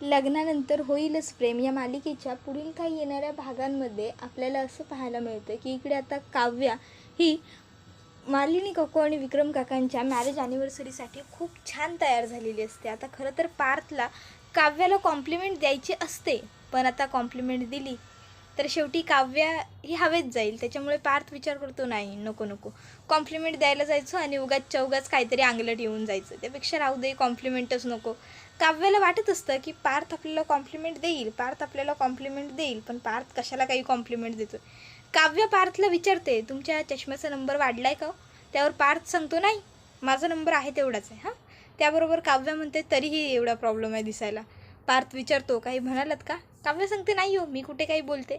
लग्नानंतर होईलच प्रेम. या मालिकेच्या पुढील काही येणाऱ्या भागांमध्ये आपल्याला असं पाहायला मिळतं की इकडे आता काव्या ही मालिनी काकू आणि विक्रम काकांच्या मॅरेज ॲनिव्हर्सरीसाठी खूप छान तयार झालेली असते. आता खरं तर पार्थला काव्याला कॉम्प्लिमेंट द्यायची असते पण आता कॉम्प्लिमेंट दिली तर शेवटी काव्या ही हवेत जाईल त्याच्यामुळे पार्थ विचार करतो नाही नको नको. कॉम्प्लिमेंट द्यायला जायचो आणि उगाच चौगाच काहीतरी अंगलट येऊन जायचं. त्यापेक्षा राहू दे कॉम्प्लिमेंटच नको. काव्याला वाटत असतं की पार्थ आपल्याला कॉम्प्लिमेंट देईल पार्थ आपल्याला कॉम्प्लिमेंट देईल पण पार्थ कशाला काही कॉम्प्लिमेंट देतो काव्य पार्थला विचारते तुमच्या चष्म्याचा नंबर वाढला आहे का हो? त्यावर पार्थ सांगतो नाही माझा नंबर आहे तेवढाच आहे हां. त्याबरोबर काव्य म्हणते तरीही एवढा प्रॉब्लेम आहे दिसायला. पार्थ विचारतो काही म्हणालात का? काव्य सांगते नाही हो मी कुठे काही बोलते.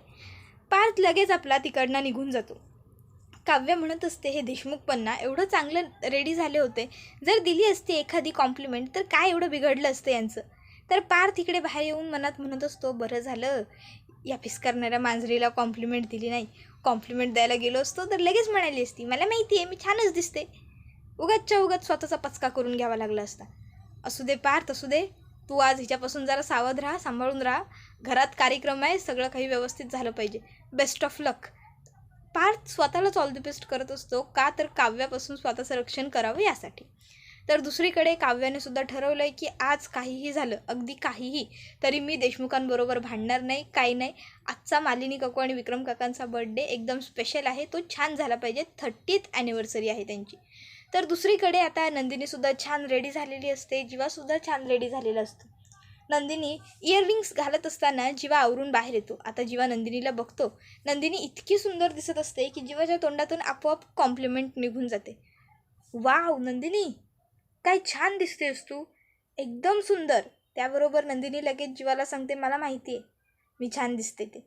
पार्थ लगेच आपला तिकडनं निघून जातो. काव्य म्हणत असते हे देशमुखपन्ना एवढं चांगलं रेडी झाले होते. जर दिली असती एखादी कॉम्प्लिमेंट तर काय एवढं बिघडलं असतं यांचं? तर पार्थ इकडे बाहेर येऊन मनात म्हणत असतो बरं झालं या फिस करणाऱ्या मांजरीला कॉम्प्लिमेंट दिली नाही. कॉम्प्लिमेंट द्यायला गेलो असतो तर लगेच म्हणाली असती मला माहिती आहे मी छानच दिसते. उगाचच्या उगाच स्वतःचा पचका करून घ्यावा लागला असता. असू दे पार्थ असू दे. तू आज हिच्यापासून जरा सावध राहा सांभाळून राहा. घरात कार्यक्रम आहे सगळं काही व्यवस्थित झालं पाहिजे. बेस्ट ऑफ लक पार्थ स्वतःलाच ऑल द बेस्ट करत असतो का तर काव्यापासून स्वतःचं रक्षण करावं यासाठी. तर दुसरीकडे काव्याने सुद्धा ठरवलं आहे की आज काहीही झालं अगदी काहीही तरी मी देशमुखांबरोबर भांडणार नाही काही नाही. आजचा मालिनी काकू आणि विक्रम काकांचा बर्थडे एकदम स्पेशल आहे तो छान झाला पाहिजे. थर्टीथ ॲनिव्हर्सरी आहे त्यांची. तर दुसरीकडे आता नंदिनीसुद्धा छान रेडी झालेली असते जीवासुद्धा छान रेडी झालेला असतो. नंदिनी इयररिंग्स घालत असताना जीवा आवरून बाहेर येतो. आता जीवा नंदिनीला बघतो. नंदिनी इतकी सुंदर दिसत असते की जीवाच्या तोंडातून आपोआप कॉम्प्लिमेंट निघून जाते. वाव नंदिनी! काय छान दिसतेस तू. एकदम सुंदर. त्याबरोबर नंदिनी लगेच जीवाला सांगते मला माहिती आहे मी छान दिसते ते.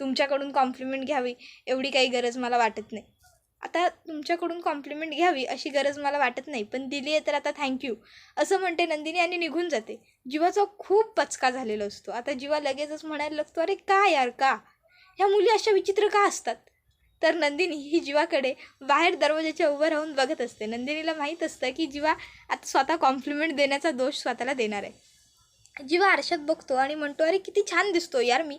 तुमच्याकडून कॉम्प्लिमेंट घ्यावी एवढी काही गरज मला वाटत नाही. आता तुमच्याकडून कॉम्प्लिमेंट घ्यावी अशी गरज मला वाटत नाही पण दिली आहे तर आता थँक्यू असं म्हणते नंदिनी आणि निघून जाते. जीवाचा खूप पचका झालेला असतो. आता जीवा लगेचच म्हणायला लागतो अरे का यार का? ह्या मुली अशा विचित्र का असतात? तर नंदिनी ही जीवाकडे बाहेर दरवाजाच्या उभं राहून बघत असते. नंदिनीला माहीत असतं की जीवा आता स्वतः कॉम्प्लिमेंट देण्याचा दोष स्वतःला देणार आहे. जीवा आरशात बघतो आणि म्हणतो अरे किती छान दिसतो यार मी.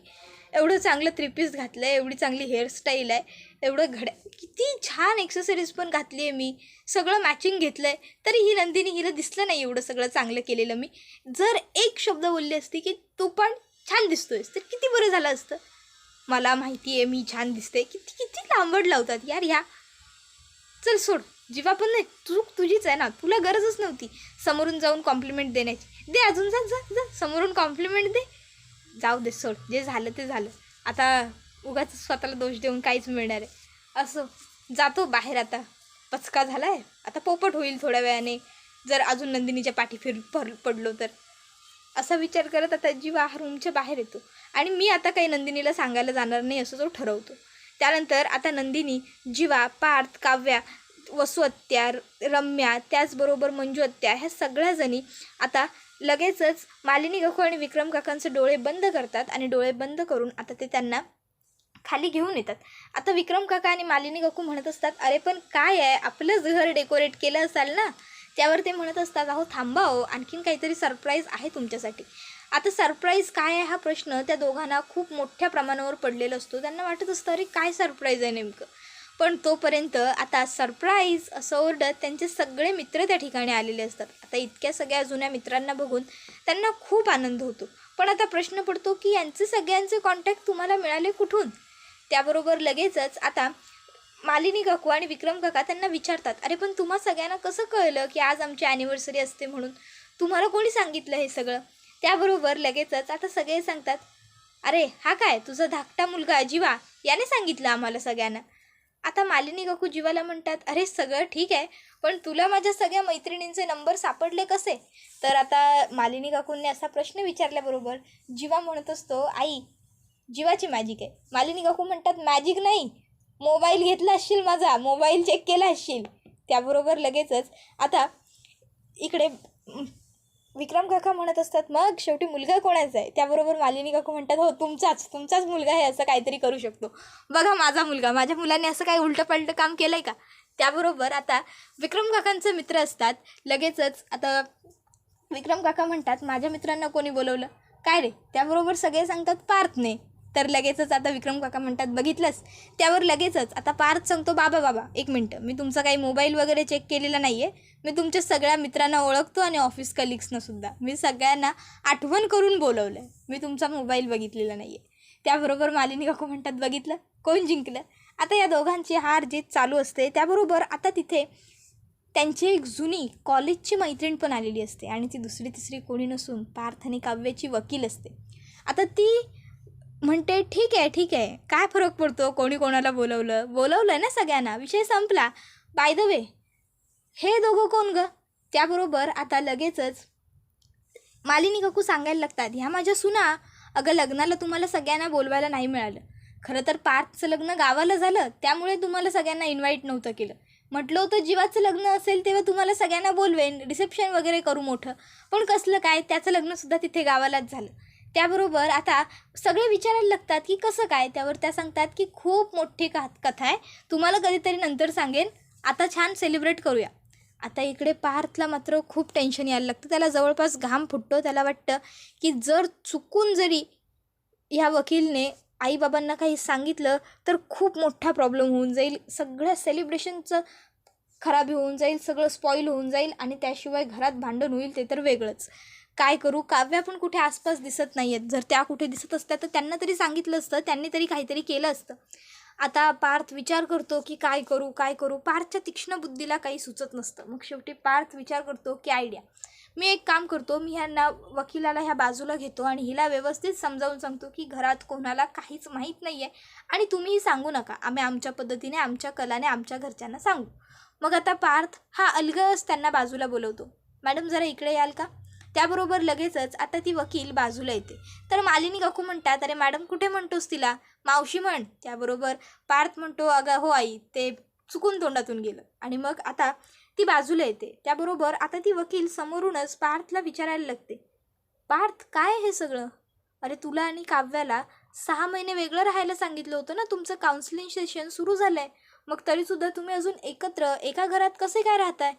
एवढं चांगलं थ्रीपीस घातलं आहे एवढी चांगली हेअरस्टाईल आहे एवढं घड्या किती छान एक्सेसरीज पण घातली आहे मी. सगळं मॅचिंग घेतलं आहे तरी ही नंदिनी हिला दिसलं नाही एवढं सगळं चांगलं केलेलं मी. जर एक शब्द बोलले असती की तू पण छान दिसतोयस तर किती बरं झालं असतं. मला माहिती आहे मी छान दिसते किती किती लांबड लावतात. यार ह्या. चल सोड. जीवा पण नाही. चूक तुझीच आहे ना. तुला गरजच नव्हती. समोरून जाऊन कॉम्प्लिमेंट देण्याची. दे अजून जा जा जा. समोरून कॉम्प्लिमेंट दे. जाऊ दे सोड. जे झालं ते झालं. आता उगाच स्वतःला दोष देऊन काहीच मिळणार आहे. असं. जातो बाहेर आता. पचका झाला आहे आता पोपट होईल थोड्या वेळाने. जर अजून नंदिनीच्या पाठी फिर पर पडलो तर. असा विचार करत आता जीवा रूमच्या बाहेर येतो. आणि मी आता काही नंदिनीला सांगायला जाणार नाही असं तो ठरवतो. त्यानंतर आता नंदिनी जीवा पार्थ काव्या वसुहत्या रम्या त्याचबरोबर मंजू हत्या ह्या सगळ्याजणी आता लगेचच मालिनी काकू आणि विक्रम काकांचे डोळे बंद करतात आणि डोळे बंद करून आता ते त्यांना खाली घेऊन येतात. आता विक्रम काका आणि मालिनी काकू म्हणत असतात अरे पण काय आहे? आपलंच घर डेकोरेट केलं असाल ना? त्यावर ते म्हणत असतात अहो थांबा हो आणखीन काहीतरी सरप्राईज आहे तुमच्यासाठी. आता सरप्राईज काय आहे हा प्रश्न त्या दोघांना खूप मोठ्या प्रमाणावर पडलेला असतो. त्यांना वाटत असतं अरे काय सरप्राईज आहे नेमकं? पण तोपर्यंत आता सरप्राईज असं ओरडत त्यांचे सगळे मित्र त्या ठिकाणी आलेले असतात. आता इतक्या सगळ्या जुन्या मित्रांना बघून त्यांना खूप आनंद होतो. पण आता प्रश्न पडतो की यांचे सगळ्यांचे कॉन्टॅक्ट तुम्हाला मिळाले कुठून? त्याबरोबर लगेचच आता मालिनी काकू आणि विक्रम काका त्यांना विचारतात अरे पण तुम्हा सगळ्यांना कसं कळलं की आज आमची ॲनिव्हर्सरी असते म्हणून? तुम्हाला कोणी सांगितलं हे सगळं? त्याबरोबर लगेचच आता सगळे सांगतात अरे हा काय? तुझा धाकटा मुलगा जीवा याने सांगितलं आम्हाला सगळ्यांना. आता मालिनी काकू जीवाला म्हणतात अरे सगळं ठीक आहे पण तुला माझ्या सगळ्या मैत्रिणींचे नंबर सापडले कसे? तर आता मालिनी काकूंनी असा प्रश्न विचारल्याबरोबर जीवा म्हणत असतो आई जीवाची मॅजिक आहे. मालिनी काकू म्हणतात मॅजिक नाही मोबाईल घेतला असशील माझा मोबाईल चेक केला असशील. त्याबरोबर लगेचच आता इकडे विक्रम काका म्हणत असतात मग शेवटी मुलगा कोणाचा आहे? त्याबरोबर मालिनी काका म्हणतात हो तुमचाच तुमचाच मुलगा आहे असं काहीतरी करू शकतो. बघा माझा मुलगा माझ्या मुलाने असं काही उलटंपलटं काम केलं आहे का? त्याबरोबर आता विक्रम काकांचे मित्र असतात लगेचच आता विक्रम काका म्हणतात माझ्या मित्रांना कोणी बोलवलं? काय रे? त्याबरोबर सगळे सांगतात पार्थने. तर लगेचच आता विक्रम काका म्हणतात बघितलंस? त्यावर लगेचच आता पार्थ सांगतो बाबा बाबा एक मिनटं मी तुमचा काही मोबाईल वगैरे चेक केलेला नाही आहे मी तुमच्या सगळ्या मित्रांना ओळखतो आणि ऑफिस कलिग्सनासुद्धा मी सगळ्यांना आठवण करून बोलवलं आहे मी तुमचा मोबाईल बघितलेला नाही आहे त्याबरोबर मालिनी काकू म्हणतात बघितलं? कोण जिंकलं? आता या दोघांची हार जीत चालू असते त्याबरोबर आता तिथे त्यांची एक जुनी कॉलेजची मैत्रीण पण आलेली असते आणि ती दुसरी तिसरी कोणी नसून पार्थ आणि काव्याची वकील असते. आता ती म्हणते ठीक आहे ठीक आहे. काय फरक पडतो? कोणी कोणाला बोलवलं? बोलवलं ना सगळ्यांना. विषय संपला. बाय द वे हे दोघं कोण ग? त्याबरोबर आता लगेचच मालिनी काकू सांगायला लागतात ह्या माझ्या सुना. अगं लग्नाला तुम्हाला सगळ्यांना बोलवायला नाही मिळालं. खरं तर पार्थचं लग्न गावाला झालं त्यामुळे तुम्हाला सगळ्यांना इन्व्हाइट नव्हतं केलं. म्हटलं होतं जीवाचं लग्न असेल तेव्हा तुम्हाला सगळ्यांना बोलवेन. रिसेप्शन वगैरे करू मोठं. पण कसलं काय? त्याचं लग्नसुद्धा तिथे गावालाच झालं. त्याबरोबर आता सगळे विचारायला लागतात की कसं काय? त्यावर त्या सांगतात की खूप मोठी का कथा आहे. तुम्हाला कधीतरी नंतर सांगेन. आता छान सेलिब्रेट करूया. आता इकडे पार्थला मात्र खूप टेन्शन यायला लागतं. त्याला जवळपास घाम फुटतो. त्याला वाटतं की जर चुकून जरी ह्या वकीलने आईबाबांना काही सांगितलं तर खूप मोठा प्रॉब्लेम होऊन जाईल. सगळ्या सेलिब्रेशनचं खराब होऊन जाईल. सगळं स्पॉईल होऊन जाईल. आणि त्याशिवाय घरात भांडण होईल ते तर वेगळंच. काय करू? काव्या पण कुठे आसपास दिसत नाही आहेत जर त्या कुठे दिसत असत्या तर त्यांना तरी सांगितलं असतं. त्यांनी तरी काहीतरी केलं असतं. आता पार्थ विचार करतो की काय करू काय करू? पार्थच्या तीक्ष्ण बुद्धीला काही सुचत नसतं. मग शेवटी पार्थ विचार करतो की आयडिया मी एक काम करतो. मी ह्यांना वकिलाला ह्या बाजूला घेतो आणि हिला व्यवस्थित समजावून सांगतो की घरात कोणाला काहीच माहीत नाही आहे आणि तुम्हीही सांगू नका. आम्ही आमच्या पद्धतीने आमच्या कलाने आमच्या घरच्यांना सांगू. मग आता पार्थ हा अलगच त्यांना बाजूला बोलवतो. मॅडम जरा इकडे याल का? त्याबरोबर लगेचच आता ती वकील बाजूला येते. तर मालिनी काकू म्हणतात अरे मॅडम कुठे म्हणतोस तिला? मावशी म्हण. त्याबरोबर पार्थ म्हणतो अगं हो आई. ते चुकून तोंडातून गेलं. आणि मग आता ती बाजूला येते. त्याबरोबर आता ती वकील समोरूनच पार्थला विचारायला लागते. पार्थ काय हे सगळं? अरे तुला आणि काव्याला सहा महिने वेगळं राहायला सांगितलं होतं ना तुमचं काउन्सिलिंग सेशन सुरू झालं आहे मग तरीसुद्धा तुम्ही अजून एकत्र एका घरात कसे काय राहताय?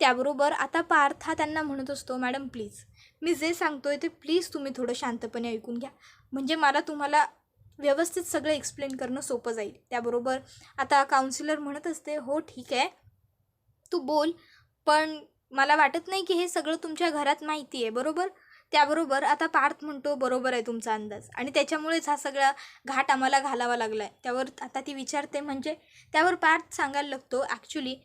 त्याबरोबर आता पार्थ हा त्यांना म्हणत असतो मॅडम प्लीज मी जे सांगतोय ते प्लीज तुम्ही थोडं शांतपणे ऐकून घ्या. म्हणजे मला तुम्हाला व्यवस्थित सगळं एक्सप्लेन करणं सोपं जाईल. त्याबरोबर आता काउन्सिलर म्हणत असते हो ठीक आहे तू बोल पण मला वाटत नाही की हे सगळं तुमच्या घरात माहिती आहे बरोबर? त्याबरोबर आता पार्थ म्हणतो बरोबर आहे तुमचा अंदाज. आणि त्याच्यामुळेच हा सगळा घाट आम्हाला घालावा लागला आहे त्यावर आता ती विचारते म्हणजे? त्यावर पार्थ सांगायला लागतो ॲक्च्युली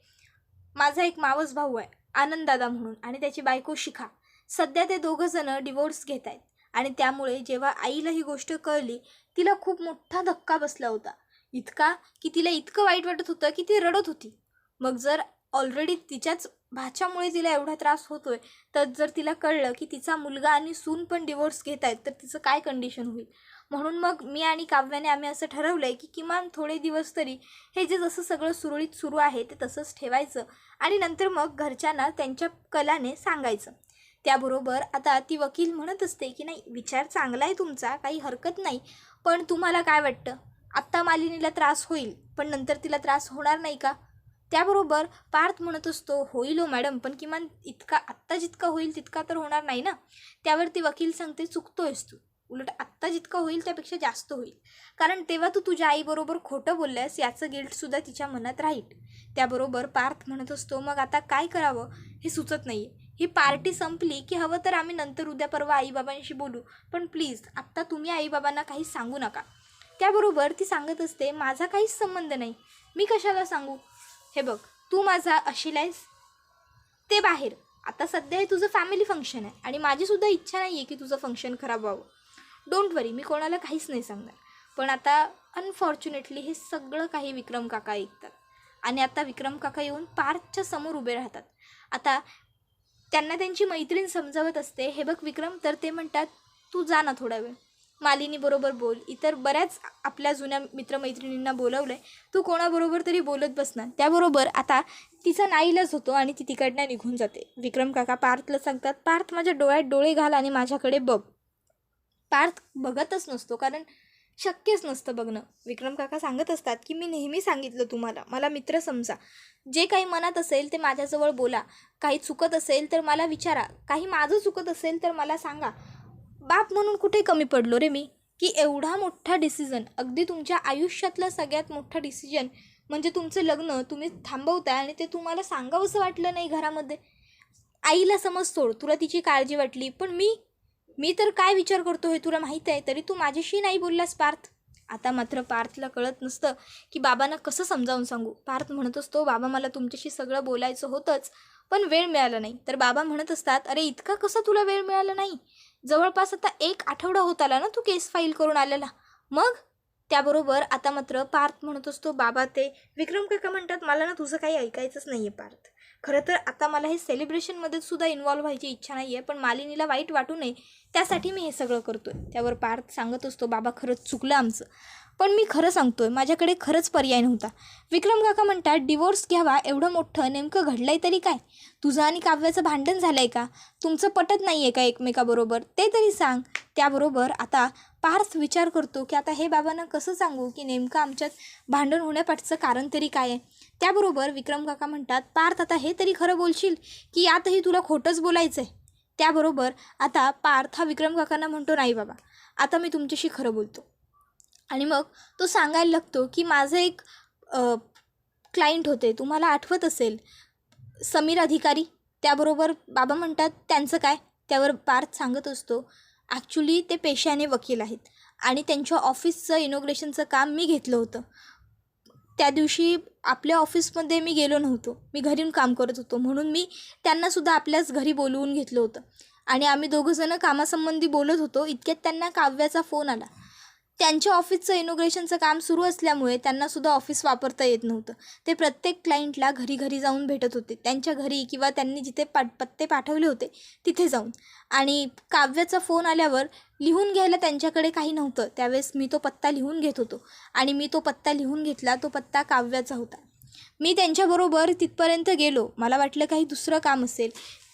माझा एक मावस भाऊ आहे आनंददादा म्हणून आणि त्याची बायको शिखा. सध्या ते दोघंजणं डिवोर्स घेत आहेत. आणि त्यामुळे जेव्हा आईला ही गोष्ट कळली तिला खूप मोठा धक्का बसला होता. इतका की तिला इतकं वाईट वाटत होतं की ती रडत होती. मग जर ऑलरेडी तिच्याच भाच्यामुळे तिला एवढा त्रास होतो आहे तर जर तिला कळलं की तिचा मुलगा आणि सून पण डिवोर्स घेत आहेत तर तिचं काय कंडिशन होईल? म्हणून मग मी आणि काव्याने आम्ही असं ठरवलं आहे की किमान थोडे दिवस तरी हे जे जसं सगळं सुरळीत सुरू आहे ते तसंच ठेवायचं आणि नंतर मग घरच्यांना त्यांच्या कलाने सांगायचं. त्याबरोबर आता ती वकील म्हणत असते की नाही विचार चांगला आहे तुमचा काही हरकत नाही पण तुम्हाला काय वाटतं? आत्ता मालिनीला त्रास होईल पण नंतर तिला त्रास होणार नाही का? त्याबरोबर पार्थ म्हणत असतो होईल हो मॅडम पण किमान इतका आत्ता जितका होईल तितका तर होणार नाही ना? त्यावर ती वकील सांगते चुकतोयस तू. उलट आत्ता जितकं होईल त्यापेक्षा जास्त होईल. कारण तेव्हा तू तुझ्या आईबरोबर खोटं बोलल्यास याचं गिल्टसुद्धा तिच्या मनात राहील. त्याबरोबर पार्थ म्हणत असतो मग आता काय करावं? हे सुचत नाही ही पार्टी संपली की हवं तर आम्ही नंतर उद्या परवा आईबाबांशी बोलू. पण प्लीज आत्ता तुम्ही आईबाबांना काही सांगू नका. त्याबरोबर ती सांगत असते माझा काहीच संबंध नाही. मी कशाला सांगू? हे बघ तू माझा अशील आहेस ते बाहेर. आता सध्या हे तुझं फॅमिली फंक्शन आहे आणि माझीसुद्धा इच्छा नाही आहे की तुझं फंक्शन खराब व्हावं. डोंट वरी मी कोणाला काहीच नाही सांगणार. पण आता अनफॉर्च्युनेटली हे सगळं काही विक्रम काका ऐकतात. आणि आता विक्रम काका येऊन पार्कच्या समोर उभे राहतात. आता त्यांना त्यांची मैत्रीण समजावत असते हे बघ विक्रम तर ते म्हणतात तू जा ना थोडा वेळ. मालिनीबरोबर बोल. इतर बऱ्याच आपल्या जुन्या मित्रमैत्रिणींना बोलवलं आहे तू कोणाबरोबर तरी बोलत बसणार त्याबरोबर आता तिचा नाईलाज होतो आणि ती तिकडनं निघून जाते. विक्रम काका पार्थला सांगतात पार्थ माझ्या डोळ्यात डोळे घाल आणि माझ्याकडे बघ. पार्थ बघतच नसतो कारण शक्यच नसतं बघणं. विक्रम काका सांगत असतात की मी नेहमी सांगितलं तुम्हाला मला मित्र समजा. जे काही मनात असेल ते माझ्याजवळ बोला. काही चुकत असेल तर मला विचारा. काही माझं चुकत असेल तर मला सांगा. बाप म्हणून कुठे कमी पडलो रे मी? की एवढा मोठा डिसिजन अगदी तुमच्या आयुष्यातला सगळ्यात मोठा डिसिजन म्हणजे तुमचं लग्न तुम्ही थांबवताय आणि ते तुम्हाला सांगावंसं वाटलं नाही घरामध्ये. आईला समज सोड तुला तिची काळजी वाटली पण मी मी तर काय विचार करतो हे तुला माहीत आहे तरी तू माझ्याशी नाही बोललास पार्थ. आता मात्र पार्थला कळत नसतं की बाबांना कसं समजावून सांगू. पार्थ म्हणत असतो बाबा मला तुमच्याशी सगळं बोलायचं होतंच पण वेळ मिळाला नाही. तर बाबा म्हणत असतात अरे इतका कसं तुला वेळ मिळाला नाही? जवळपास आता एक आठवडा होत आला ना तू केस फाईल करून आलेला. मग? त्याबरोबर आता मात्र पार्थ म्हणत असतो बाबा ते विक्रम काका म्हणतात मला ना तुझं काही ऐकायचंच नाही आहे पार्थ. खरं तर आता मला हे सेलिब्रेशनमध्ये सुद्धा इन्वॉल्व्ह व्हायची इच्छा नाही आहे पण मालिनीला वाईट वाटू नये त्यासाठी मी हे सगळं करतो आहे त्यावर पार्थ सांगत असतो बाबा खरंच चुकलं आमचं. पण मी खरं सांगतो आहे माझ्याकडे खरंच पर्याय नव्हता. विक्रम काका म्हणतात डिवोर्स घ्यावा एवढं मोठं नेमकं घडलं आहे तरी काय? तुझं आणि काव्याचं भांडण झालं आहे का? तुमचं पटत नाही आहे का एकमेकाबरोबर? ते तरी सांग. त्याबरोबर आता पार्थ विचार करतो की आता हे बाबांना कसं सांगू की नेमकं आमच्यात भांडण होण्यापाठचं कारण तरी काय आहे? त्याबरोबर विक्रम काका म्हणतात पार्थ आता हे तरी खरं बोलशील की यातही तुला खोटंच बोलायचं आहे त्याबरोबर आता पार्थ हा विक्रम काकांना म्हणतो नाही बाबा आता मी तुमच्याशी खरं बोलतो. आणि मग तो सांगायला लागतो की माझं एक क्लायंट होते तुम्हाला आठवत असेल? समीर अधिकारी त्याबरोबर बाबा म्हणतात त्यांचं काय? त्यावर पार्थ सांगत असतो ॲक्च्युली ते पेशाने वकील आहेत आणि त्यांच्या ऑफिसचं इनोग्रेशनचं काम मी घेतलं होतं. त्या दिवशी आपल्या ऑफिसमध्ये मी गेलो नव्हतो. मी घरून काम करत होतो. म्हणून मी त्यांनासुद्धा आपल्याच घरी बोलवून घेतलं होतं. आणि आम्ही दोघंजणं कामासंबंधी बोलत होतो. इतक्यात त्यांना काव्याचा फोन आला. त्यांच्या ऑफिसचं इनोग्रेशनचं काम सुरू असल्यामुळे त्यांनासुद्धा ऑफिस वापरता येत नव्हतं. ते प्रत्येक क्लायंटला घरी घरी जाऊन भेटत होते. त्यांच्या घरी किंवा त्यांनी जिथे पाट पत्ते पाठवले होते तिथे जाऊन. आणि काव्याचा फोन आल्यावर लिहून घ्यायला त्यांच्याकडे काही नव्हतं. त्यावेळेस मी तो पत्ता लिहून घेत होतो. आणि मी तो पत्ता लिहून घेतला तो पत्ता काव्याचा होता. मी त्यांच्याबरोबर तिथपर्यंत गेलो. मला वाटलं काही दुसरं काम असेल.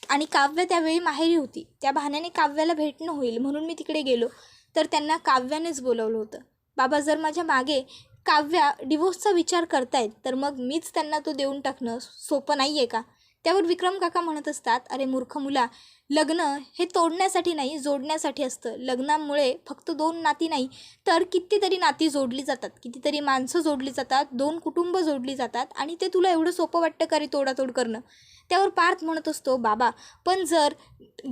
आणि काव्य त्यावेळी माहेरी होती. त्या बहाण्याने काव्याला भेटणं होईल म्हणून मी तिकडे गेलो. तर त्यांना काव्यानेच बोलवलं होतं. बाबा जर माझ्या मागे काव्या डिवोर्सचा विचार करतायत तर मग मीच त्यांना तो देऊन टाकणं सोपं नाही आहे का? त्यावर विक्रम काका म्हणत असतात अरे मूर्ख मुला लग्न हे तोडण्यासाठी नाही जोडण्यासाठी असतं. लग्नामुळे फक्त दोन नाती नाही तर कितीतरी नाती जोडली जातात. कितीतरी माणसं जोडली जातात दोन कुटुंब जोडली जातात आणि ते तुला एवढं सोपं वाटतं का रे तोडातोड करणं? त्यावर पार्थ म्हणत असतो बाबा पण जर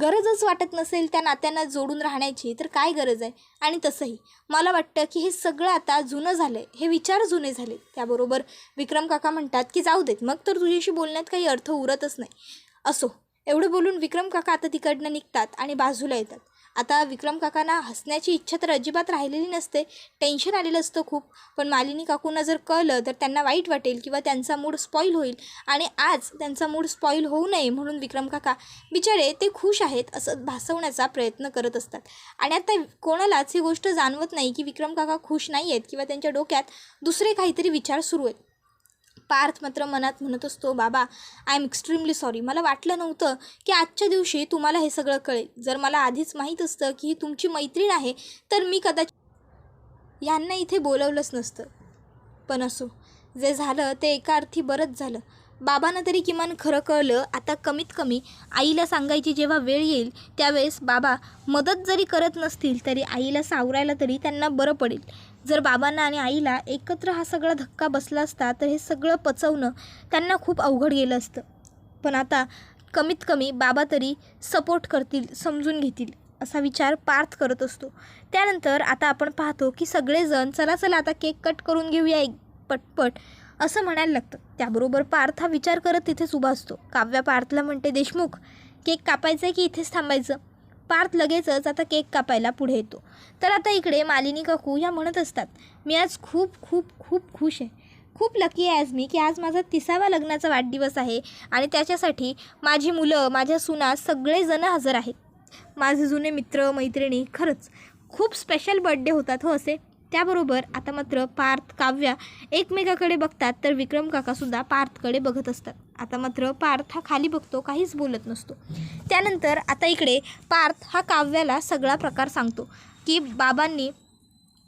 गरजच वाटत नसेल त्या नात्यांना जोडून राहण्याची तर काय गरज आहे? आणि तसंही. मला वाटतं की हे सगळं आता जुनं झालं आहे हे विचार जुने झाले त्याबरोबर विक्रम काका म्हणतात की जाऊ देत मग तर तुझ्याशी बोलण्यात काही अर्थ उरतच नाही. असो. एवढं बोलून विक्रम काका आता तिकडनं निघतात आणि बाजूला येतात. आता विक्रम काकांना हसण्याची इच्छा तर अजिबात राहिलेली नसते. टेन्शन आलेलं असतं खूप. पण मालिनी काकूंना जर कळलं तर त्यांना वाईट वाटेल किंवा त्यांचा मूड स्पॉईल होईल. आणि आज त्यांचा मूड स्पॉईल होऊ नये म्हणून विक्रम काका बिचारे ते खुश आहेत असं भासवण्याचा प्रयत्न करत असतात. आणि आता कोणालाच ही गोष्ट जाणवत नाही की विक्रम काका खुश नाही आहेत किंवा त्यांच्या डोक्यात दुसरे काहीतरी विचार सुरू आहेत. पार्थ मात्र मनात म्हणत असतो बाबा आय एम एक्स्ट्रीमली सॉरी मला वाटलं नव्हतं की आजच्या दिवशी तुम्हाला हे सगळं कळेल. जर मला आधीच माहीत असतं की ही तुमची मैत्रीण आहे तर मी कदाचित यांना इथे बोलवलंच नसतं. पण असो जे झालं ते एका अर्थी बरंच झालं. बाबांना तरी किमान खरं कळलं आता कमीत कमी आईला सांगायची जेव्हा वेळ येईल त्यावेळेस बाबा मदत जरी करत नसतील तरी आईला सावरायला तरी त्यांना बरं पडेल. जर बाबांना आणि आईला एकत्र हा सगळा धक्का बसला असता तर हे सगळं पचवणं त्यांना खूप अवघड गेलं असतं. पण आता कमीत कमी बाबा तरी सपोर्ट करतील समजून घेतील असा विचार पार्थ करत असतो. त्यानंतर आता आपण पाहतो की सगळेजण चला चला आता केक कट करून घेऊया एक पटपट असं म्हणायला लागतं. त्याबरोबर पार्थ हा विचार करत तिथेच उभा असतो. काव्या पार्थला म्हणते देशमुख केक कापायचं आहे की इथेच थांबायचं? पार्थ लगेचच आता केक कापायला पुढे येतो. तर आता इकडे मालिनी काकू या म्हणत असतात मी आज खूप खूप खूप खुश आहे. खूप लकी आहे आज मी की आज माझा तिसावा लग्नाचा वाढदिवस आहे आणि त्याच्यासाठी माझी मुलं माझ्या सुना सगळेजण हजर आहेत. माझे जुने मित्र मैत्रिणी खरंच खूप स्पेशल बड्डे होतात हो असे. त्याबरोबर आता मात्र पार्थ काव्या एकमेकाकडे बघतात तर विक्रम काकासुद्धा पार्थकडे बघत असतात. आता मात्र पार्थ हा खाली बघतो काहीच बोलत नसतो. त्यानंतर आता इकडे पार्थ हा काव्याला सगळा प्रकार सांगतो की बाबांनी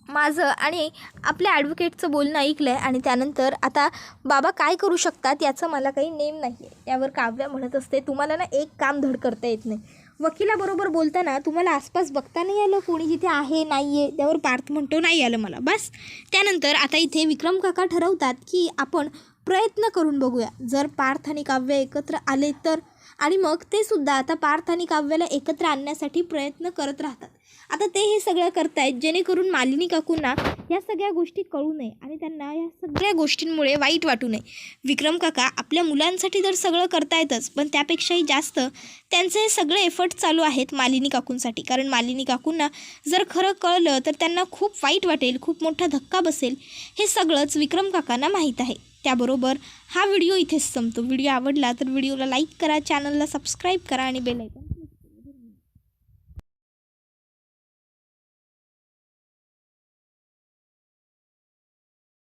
माझं आणि आपल्या ॲडव्होकेटचं बोलणं ऐकलं आहे आणि त्यानंतर आता बाबा काय करू शकतात याचं मला काही नेम नाही आहे त्यावर काव्या म्हणत असते तुम्हाला ना एक काम धड करता येत नाही. वकिलाबरोबर बोलताना तुम्हाला आसपास बघता नाही आलं? कोणी जिथे आहे नाही आहे त्यावर पार्थ म्हणतो नाही आलं मला. बस. त्यानंतर आता इथे विक्रम काका ठरवतात की आपण प्रयत्न करून बघूया. जर पार्थ आणि काव्य एकत्र आले तर आणि मग ते सुद्धा आता पार्थ आणि काव्याला एकत्र आणण्यासाठी प्रयत्न करत राहतात. आता ते हे सगळं करतायत जेणेकरून मालिनी काकूंना या सगळ्या गोष्टी कळू नये आणि त्यांना या सगळ्या गोष्टींमुळे वाईट वाटू नये. विक्रम काका आपल्या मुलांसाठी तर सगळं करतायतच पण त्यापेक्षाही जास्त त्यांचे हे सगळे एफर्ट चालू आहेत मालिनी काकूंसाठी. कारण मालिनी काकूंना जर खरं कळलं तर त्यांना खूप वाईट वाटेल खूप मोठा धक्का बसेल हे सगळंच विक्रम काकांना माहीत आहे. त्याबरोबर हा व्हिडिओ इथेच संपतो. व्हिडिओ आवडला तर व्हिडिओला लाईक करा चॅनलला सबस्क्राईब करा आणि बेल